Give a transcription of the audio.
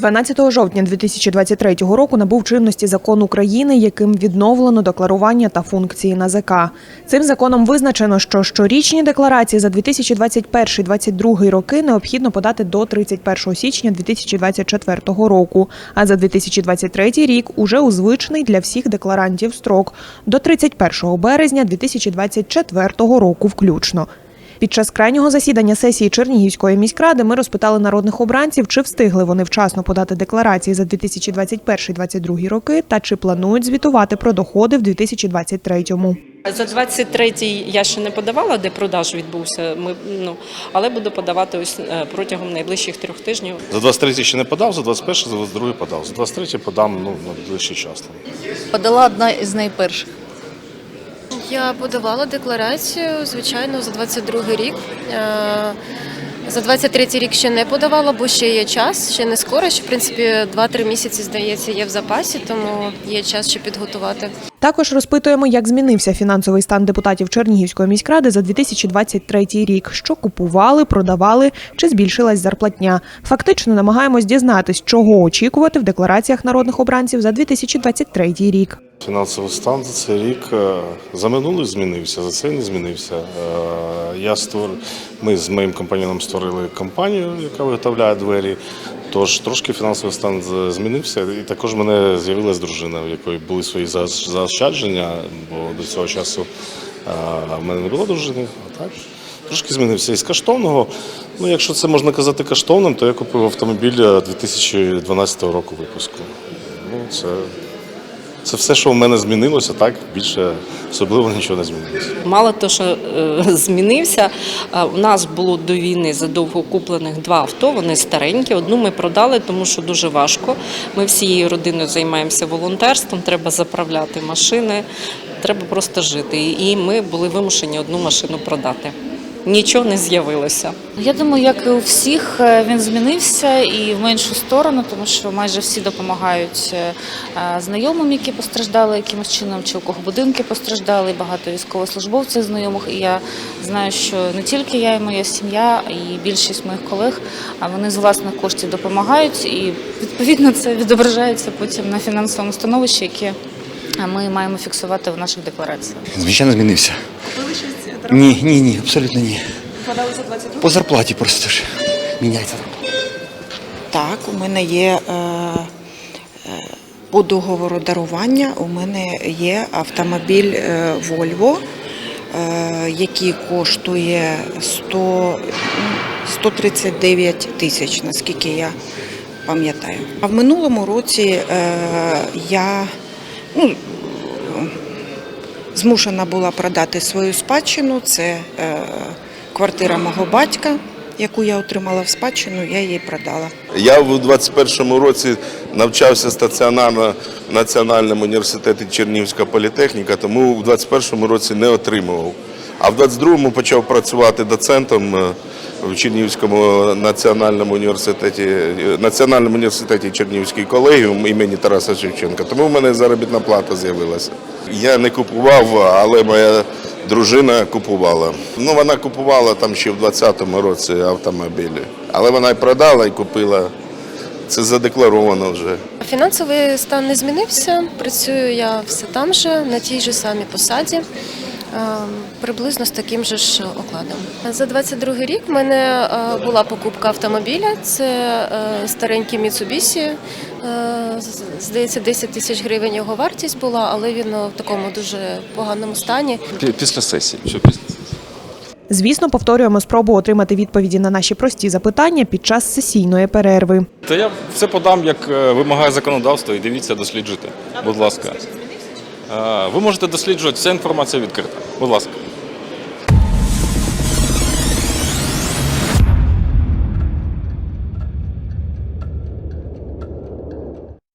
12 жовтня 2023 року набув чинності закон України, яким відновлено декларування та функції НАЗК. Цим законом визначено, що щорічні декларації за 2021-2022 роки необхідно подати до 31 січня 2024 року, а за 2023 рік уже у звичний для всіх декларантів строк до 31 березня 2024 року включно. Під час крайнього засідання сесії Чернігівської міськради ми розпитали народних обранців, чи встигли вони вчасно подати декларації за 2021-2022 роки та чи планують звітувати про доходи в 2023-му. За 23-й я ще не подавала, де продаж відбувся. Ми ну але буду подавати ось е, протягом найближчих трьох тижнів. За 23 ще не подав, за 21 за 22 подав. За 23 подам ну, на ближчий час. Подала одна із найперших. Я подавала декларацію, звичайно, за 22 рік. Е, За 23 рік ще не подавала, бо ще є час, ще не скоро. Ще, в принципі, 2-3 місяці, здається, є в запасі, тому є час ще підготувати. Також розпитуємо, як змінився фінансовий стан депутатів Чернігівської міськради за 2023 рік, що купували, продавали чи збільшилась зарплатня. Фактично намагаємось дізнатись, чого очікувати в деклараціях народних обранців за 2023 рік. Фінансовий стан за цей рік е, за минулий змінився, за цей не змінився. Е, Я створ... Ми з моїм компаньоном створили компанію, яка виготовляє двері. Тож трошки фінансовий стан змінився. І також в мене з'явилася дружина, в якої були свої заощ- заощадження, бо до цього часу в мене не було дружини. А так трошки змінився. Із коштовного, ну якщо це можна казати коштовним, то я купив автомобіль е, 2012 року випуску. Ну, це це все, що в мене змінилося, так більше особливо нічого не змінилося. Мало того, що е, змінився. У нас було до війни задовго куплених два авто. Вони старенькі. Одну ми продали, тому що дуже важко. Ми всією родиною займаємося волонтерством. Треба заправляти машини, треба просто жити. І ми були вимушені одну машину продати. Нічого не з'явилося. Я думаю, як і у всіх, е, він змінився і в меншу сторону, тому що майже всі допомагають е, е, знайомим, які постраждали якимось чином, чи у кого будинки постраждали, багато військовослужбовців знайомих. І я знаю, що не тільки я і моя сім'я, і більшість моїх колег, а вони з власних коштів допомагають, і відповідно це відображається потім на фінансовому становищі, яке ми маємо фіксувати в наших деклараціях. Звичайно, змінився. Ні, ні, ні, абсолютно ні. По зарплаті просто ж міняється зарплата. Так, у мене є е, е, по договору дарування. У мене є автомобіль е, Volvo, е, який коштує 100, ну, 139 тисяч, наскільки я пам'ятаю. А в минулому році е, я ну, змушена була продати свою спадщину. Це е, квартира мого батька, яку я отримала в спадщину, я її продала. Я в 21-му році навчався стаціонарно в Національному університеті Чернівська політехніка, тому в 21-му році не отримував. А в 22-му почав працювати доцентом е, в Чернігівському національному університеті, Національному університеті Чернігівський колегіум імені Тараса Шевченка. Тому в мене заробітна плата з'явилася. Я не купував, але моя дружина купувала. Ну, вона купувала там ще в 20-му році автомобілі. Але вона й продала, і купила. Це задекларовано вже. Фінансовий стан не змінився. Працюю я все там же, на тій же самій посаді. Е, Приблизно з таким же ж окладом. За 22 рік в мене е, була покупка автомобіля. Це е, старенький Mitsubishi. Е, Здається, 10 тисяч гривень його вартість була, але він в такому дуже поганому стані. Після сесії. Все після сесії. Звісно, повторюємо спробу отримати відповіді на наші прості запитання під час сесійної перерви. Та я все подам, як вимагає законодавство, і дивіться, досліджуйте. Будь ласка. Е, Ви можете досліджувати, вся інформація відкрита. Будь ласка.